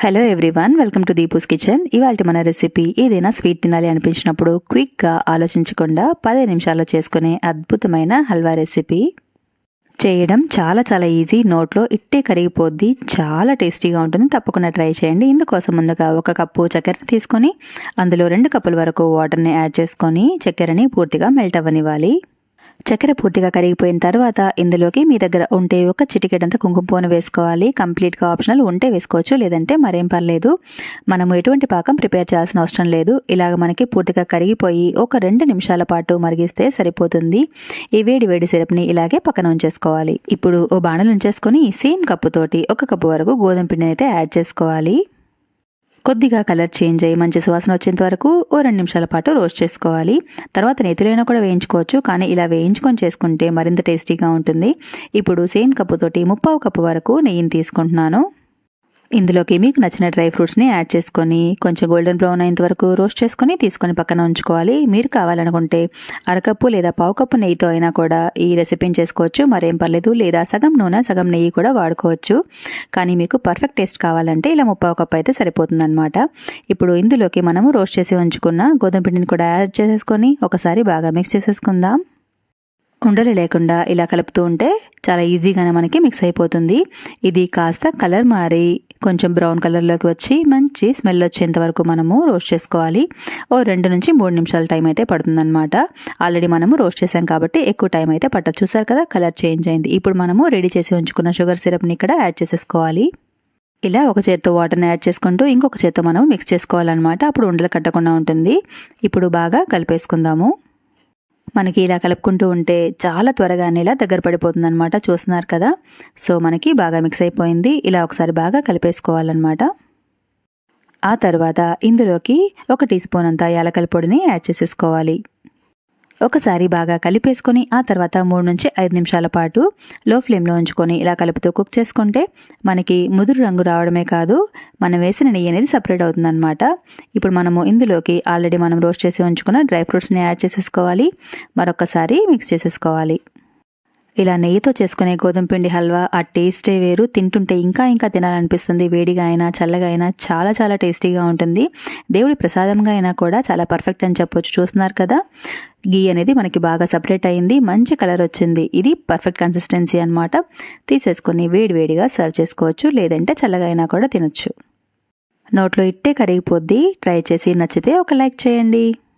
Hello everyone welcome to Deepu's Kitchen ఇవాళ మన recipe ఏదైనా స్వీట్ తినాలి అనిపించినప్పుడు క్విక్గా ఆలోచించకుండా పదే నిమిషాల్లో చేసుకునే అద్భుతమైన హల్వా రెసిపీ చేయడం చాలా చాలా ఈజీ నోట్లో ఇట్టే కరిగిపోద్ది చాలా టేస్టీగా ఉంటుంది. తప్పకుండా ట్రై చేయండి. ఇందుకోసం ముందుగా ఒక కప్పు చక్కెర తీసుకొని అందులో రెండు కప్పుల వరకు వాటర్ని యాడ్ చేసుకొని చక్కెరని పూర్తిగా మెల్ట్ అవ్వనివ్వాలి. చక్కెర పూర్తిగా కరిగిపోయిన తర్వాత ఇందులోకి మీ దగ్గర ఉంటే ఒక చిటికెడంత కుంకుమ వేసుకోవాలి. కంప్లీట్గా ఆప్షనల్ ఉంటే వేసుకోవచ్చు లేదంటే మరేం పర్లేదు. మనము ఎటువంటి పాకం ప్రిపేర్ చేయాల్సిన అవసరం లేదు. ఇలాగ మనకి పూర్తిగా కరిగిపోయి ఒక రెండు నిమిషాల పాటు మరిగిస్తే సరిపోతుంది. ఈ వేడి వేడి సిరప్ని ఇలాగే పక్కన ఉంచేసుకోవాలి. ఇప్పుడు ఓ బాణలు ఉంచేసుకొని సేమ్ కప్పుతోటి ఒక కప్పు వరకు గోధుమ పిండిని అయితే యాడ్ చేసుకోవాలి. కొద్దిగా కలర్ చేంజ్ అయ్యి మంచి సువాసన వచ్చేంత వరకు ఓ రెండు నిమిషాల పాటు రోస్ట్ చేసుకోవాలి. తర్వాత నెతిలోనే కూడా వేయించుకోవచ్చు కానీ ఇలా వేయించుకొని చేసుకుంటే మరింత టేస్టీగా ఉంటుంది. ఇప్పుడు సేమ్ కప్పుతోటి ముప్పావు కప్పు వరకు నెయ్యిని తీసుకుంటున్నాను. ఇందులోకి మీకు నచ్చిన డ్రై ఫ్రూట్స్ని యాడ్ చేసుకొని కొంచెం గోల్డెన్ బ్రౌన్ అయ్యేంత వరకు రోస్ట్ చేసుకొని తీసుకొని పక్కన ఉంచుకోవాలి. మీరు కావాలనుకుంటే అరకప్పు లేదా పావు కప్పు నెయ్యితో అయినా కూడా ఈ రెసిపీని చేసుకోవచ్చు. మరేం పర్లేదు. లేదా సగం నూనె సగం నెయ్యి కూడా వాడుకోవచ్చు. కానీ మీకు పర్ఫెక్ట్ టేస్ట్ కావాలంటే ఇలా ముప్పావు కప్పు అయితే సరిపోతుందన్నమాట. ఇప్పుడు ఇందులోకి మనము రోస్ట్ చేసి ఉంచుకున్న గోధుమ పిండిని కూడా యాడ్ చేసేసుకొని ఒకసారి బాగా మిక్స్ చేసేసుకుందాం. ఉండలు లేకుండా ఇలా కలుపుతూ ఉంటే చాలా ఈజీగానే మనకి మిక్స్ అయిపోతుంది. ఇది కాస్త కలర్ మారి కొంచెం బ్రౌన్ కలర్లోకి వచ్చి మంచి స్మెల్ వచ్చేంత వరకు మనము రోస్ట్ చేసుకోవాలి. ఓ రెండు నుంచి మూడు నిమిషాల టైం అయితే పడుతుందన్నమాట. ఆల్రెడీ మనము రోస్ట్ చేసాం కాబట్టి ఎక్కువ టైం అయితే పట్టదు. చూసారు కదా కలర్ చేంజ్ అయింది. ఇప్పుడు మనము రెడీ చేసి ఉంచుకున్న షుగర్ సిరప్ని ఇక్కడ యాడ్ చేసేసుకోవాలి. ఇలా ఒక చేత్తో వాటర్ని యాడ్ చేసుకుంటూ ఇంకొక చేత్తో మనం మిక్స్ చేసుకోవాలన్నమాట. అప్పుడు ఉండలు కట్టకుండా ఉంటుంది. ఇప్పుడు బాగా కలిపేసుకుందాము. మనకి ఇలా కలుపుకుంటూ ఉంటే చాలా త్వరగానే ఇలా దగ్గర పడిపోతుంది అనమాట చూస్తున్నారు కదా? సో మనకి బాగా మిక్స్ అయిపోయింది. ఇలా ఒకసారి బాగా కలిపేసుకోవాలన్నమాట. ఆ తర్వాత ఇందులోకి ఒక టీ స్పూన్ అంతా యాలకల పొడిని యాడ్ చేసేసుకోవాలి. ఒకసారి బాగా కలిపేసుకొని ఆ తర్వాత మూడు నుంచి ఐదు నిమిషాల పాటు లో ఫ్లేమ్లో ఉంచుకొని ఇలా కలుపుతూ కుక్ చేసుకుంటే మనకి ముదురు రంగు రావడమే కాదు మనం వేసిన నెయ్యి అనేది సపరేట్ అవుతుందన్నమాట. ఇప్పుడు మనము ఇందులోకి ఆల్రెడీ మనం రోస్ట్ చేసి ఉంచుకున్న డ్రై ఫ్రూట్స్ని యాడ్ చేసేసుకోవాలి. మరొకసారి మిక్స్ చేసేసుకోవాలి. ఇలా నెయ్యితో చేసుకునే గోధుమ పిండి హల్వా ఆ టేస్టే వేరు. తింటుంటే ఇంకా ఇంకా తినాలనిపిస్తుంది. వేడిగా అయినా చల్లగా అయినా చాలా చాలా టేస్టీగా ఉంటుంది. దేవుడి ప్రసాదంగా అయినా కూడా చాలా పర్ఫెక్ట్ అని చెప్పొచ్చు. చూస్తున్నారు కదా? గీ అనేది మనకి బాగా సపరేట్ అయింది. మంచి కలర్ వచ్చింది. ఇది పర్ఫెక్ట్ కన్సిస్టెన్సీ అనమాట తీసేసుకొని వేడివేడిగా సర్వ్ చేసుకోవచ్చు. లేదంటే చల్లగా అయినా కూడా తినొచ్చు. నోట్లో ఇట్టే కరిగిపోద్ది. ట్రై చేసి నచ్చితే ఒక లైక్ చేయండి.